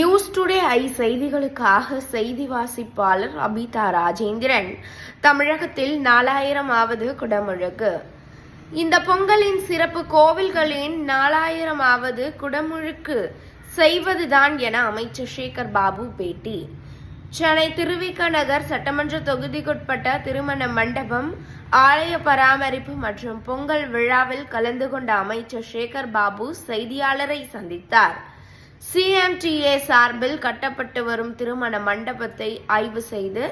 News today I செய்திகளுக்காக செய்தி வாசிப்பாளர் அபிதா ராஜேந்திரன். தமிழகத்தில் நாலாயிரமாவது குடமுழுக்கு. இந்த பொங்கலின் சிறப்பு கோவில்களின் நாலாயிரமாவது குடமுழுக்கு செய்வதுதான் என அமைச்சர் சேகர் பாபு பேட்டி. சென்னை திருவிக நகர் சட்டமன்ற தொகுதிக்குட்பட்ட திருமண மண்டபம் ஆலய பராமரிப்பு மற்றும் பொங்கல் விழாவில் கலந்து கொண்ட அமைச்சர் சேகர் பாபு செய்தியாளரை சந்தித்தார். சிஎம்டிஏ சார்பில் கட்டப்பட்டு வரும் திருமண மண்டபத்தை ஆய்வு செய்து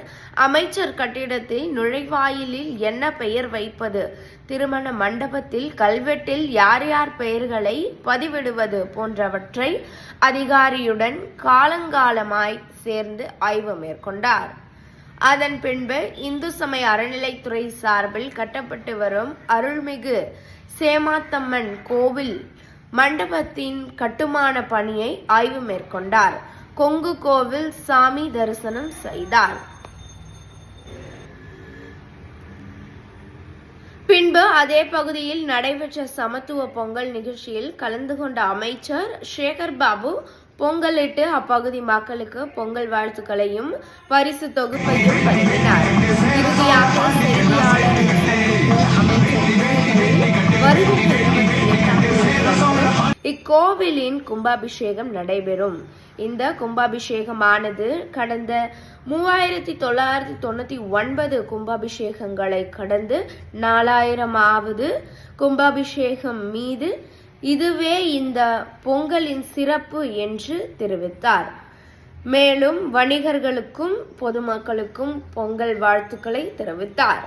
அமைச்சர் கட்டிடத்தில் நுழைவாயிலில் என்ன பெயர் வைப்பது? திருமண மண்டபத்தில் கல்வெட்டில் யார் யார் பெயர்களை பதிவிடுவது போன்றவற்றை அதிகாரியுடன் காலங்காலமாய் சேர்ந்து ஆய்வு மேற்கொண்டார். அதன் பின்பு இந்து சமய அறநிலைத்துறை சார்பில் கட்டப்பட்டு வரும் அருள்மிகு சேமாத்தம்மன் கோவில் மண்டபத்தின் கட்டுமான பணியை ஆய்வு மேற்கொண்டார். கொங்கு கோவில் சாமி தரிசனம் செய்தார். பின்பு அதே பகுதியில் நடைபெற்ற சமத்துவ பொங்கல் நிகழ்ச்சியில் கலந்து கொண்ட அமைச்சர் சேகர் பாபு பொங்கலிட்டு அப்பகுதி மக்களுக்கு பொங்கல் வாழ்த்துக்களையும் பரிசு தொகுப்பையும் வழங்கினார் இறுதியாக இக்கோவிலின் கும்பாபிஷேகம் நடைபெறும். இந்த கும்பாபிஷேகமானது கடந்த மூவாயிரத்தி தொள்ளாயிரத்தி தொண்ணூத்தி ஒன்பது கும்பாபிஷேகங்களை கடந்து நாலாயிரமாவது கும்பாபிஷேகம் மீது இதுவே இந்த பொங்கலின் சிறப்பு என்று தெரிவித்தார். மேலும் வணிகர்களுக்கும் பொதுமக்களுக்கும் பொங்கல் வாழ்த்துக்களை தெரிவித்தார்.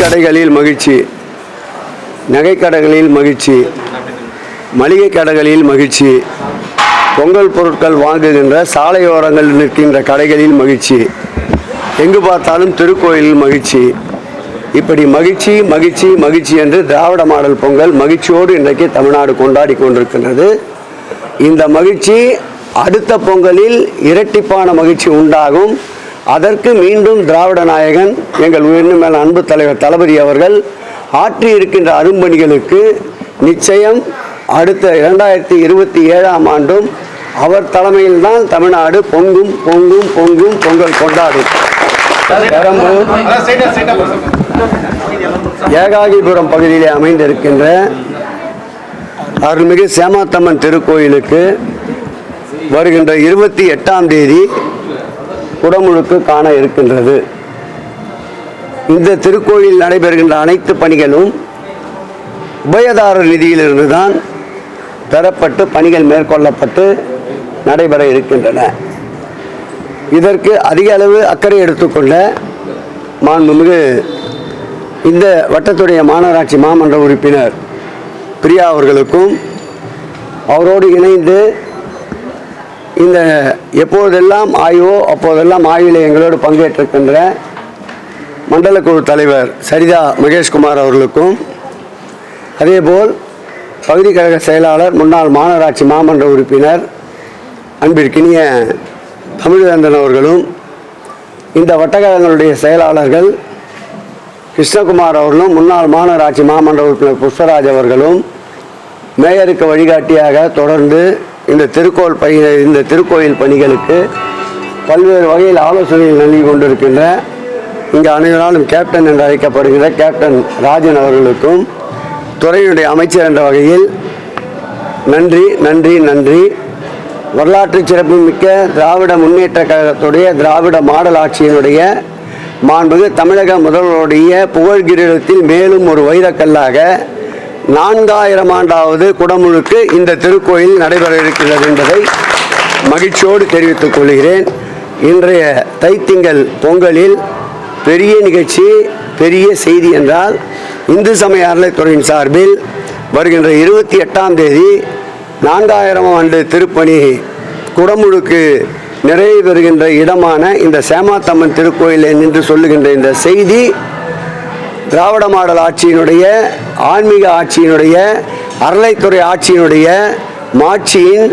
கடைகளில் மகிழ்ச்சி. நகைக்கடைகளில் மகிழ்ச்சி. மளிகை கடைகளில் மகிழ்ச்சி. பொங்கல் பொருட்கள் வாங்குகின்ற சாலையோரங்களில் நிற்கின்ற கடைகளில் மகிழ்ச்சி. எங்கு பார்த்தாலும் திருக்கோயிலில் மகிழ்ச்சி. இப்படி மகிழ்ச்சி மகிழ்ச்சி மகிழ்ச்சி என்று திராவிட மாடல் பொங்கல் மகிழ்ச்சியோடு இன்றைக்கு தமிழ்நாடு கொண்டாடி கொண்டிருக்கின்றது. இந்த மகிழ்ச்சி அடுத்த பொங்கலில் இரட்டிப்பான மகிழ்ச்சி உண்டாகும். அதற்கு மீண்டும் திராவிட நாயகன் எங்கள் உயர்ந்த மேல் அன்பு தலைவர் தளபதி அவர்கள் ஆற்றி இருக்கின்ற அரும்பணிகளுக்கு நிச்சயம் அடுத்த இரண்டாயிரத்தி இருபத்தி ஏழாம் ஆண்டும் அவர் தலைமையில்தான் தமிழ்நாடு பொங்கும் பொங்கும் பொங்கும் பொங்கல் கொண்டாடும். பெரம்பூர் ஏகாகிபுரம் பகுதியிலே அமைந்திருக்கின்ற அருள்மிகு சேமாத்தம்மன் திருக்கோயிலுக்கு வருகின்ற இருபத்தி எட்டாம் தேதி குடமுழுக்கு காண இருக்கின்றது. இந்த திருக்கோயில் நடைபெறுகின்ற அனைத்து பணிகளும் உபயதாரர் நிதியிலிருந்து தான் பெறப்பட்டு பணிகள் மேற்கொள்ளப்பட்டு நடைபெற இருக்கின்றன. இதற்கு அதிக அளவு அக்கறை எடுத்துக்கொண்ட மாண்புமிகு இந்த வட்டத்துடைய மாநகராட்சி மாமன்ற உறுப்பினர் பிரியா அவர்களுக்கும் அவரோடு இணைந்து இந்த எப்போதெல்லாம் ஆய்வோ அப்போதெல்லாம் ஆய்வில் எங்களோடு பங்கேற்றிருக்கின்ற மண்டல குழு தலைவர் சரிதா மகேஷ்குமார் அவர்களுக்கும் அதேபோல் பகுதி கழக செயலாளர் முன்னாள் மாநகராட்சி மாமன்ற உறுப்பினர் அன்பிற்கினிய தமிழ்வேந்தன் அவர்களும் இந்த வட்டக்கழகங்களுடைய செயலாளர்கள் கிருஷ்ணகுமார் அவர்களும் முன்னாள் மாநகராட்சி மாமன்ற உறுப்பினர் புஷ்பராஜ் அவர்களும் மேயருக்கு வழிகாட்டியாக தொடர்ந்து இந்த திருக்கோள் பணி இந்த திருக்கோயில் பணிகளுக்கு பல்வேறு வகையில் ஆலோசனைகள் நல்கி கொண்டிருக்கின்ற இங்கு அனைவராலும் கேப்டன் என்று அழைக்கப்படுகிற கேப்டன் ராஜன் அவர்களுக்கும் துறையினுடைய அமைச்சர் என்ற வகையில் நன்றி நன்றி நன்றி. வரலாற்று சிறப்புமிக்க திராவிட முன்னேற்ற கழகத்துடைய திராவிட மாடல் ஆட்சியினுடைய மாண்பு தமிழக முதல்வருடைய புகழ்கிரீடத்தில் மேலும் ஒரு வைரக்கல்லாக நான்காயிரம் ஆண்டாவது குடமுழுக்கு இந்த திருக்கோயில் நடைபெற இருக்கிறது என்பதை மகிழ்ச்சியோடு தெரிவித்துக் கொள்கிறேன். இன்றைய தைத்திங்கள் பொங்கலில் பெரிய நிகழ்ச்சி பெரிய செய்தி என்றால் இந்து சமய அறநிலைத்துறையின் சார்பில் வருகின்ற இருபத்தி எட்டாம் தேதி நான்காயிரம் ஆண்டு திருப்பணி குடமுழுக்கு நிறைவு பெறுகின்ற இடமான இந்த சேமாத்தம்மன் திருக்கோயில் நின்று சொல்லுகின்ற இந்த செய்தி திராவிட மாடல் ஆட்சியினுடைய ஆன்மீக ஆட்சியினுடைய அறளைத்துறை ஆட்சியினுடைய மாட்சியின்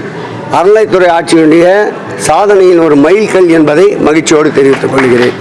அறளைத்துறை ஆட்சியினுடைய சாதனையின் ஒரு மைல்கல் என்பதை மகிழ்ச்சியோடு தெரிவித்துக் கொள்கிறேன்.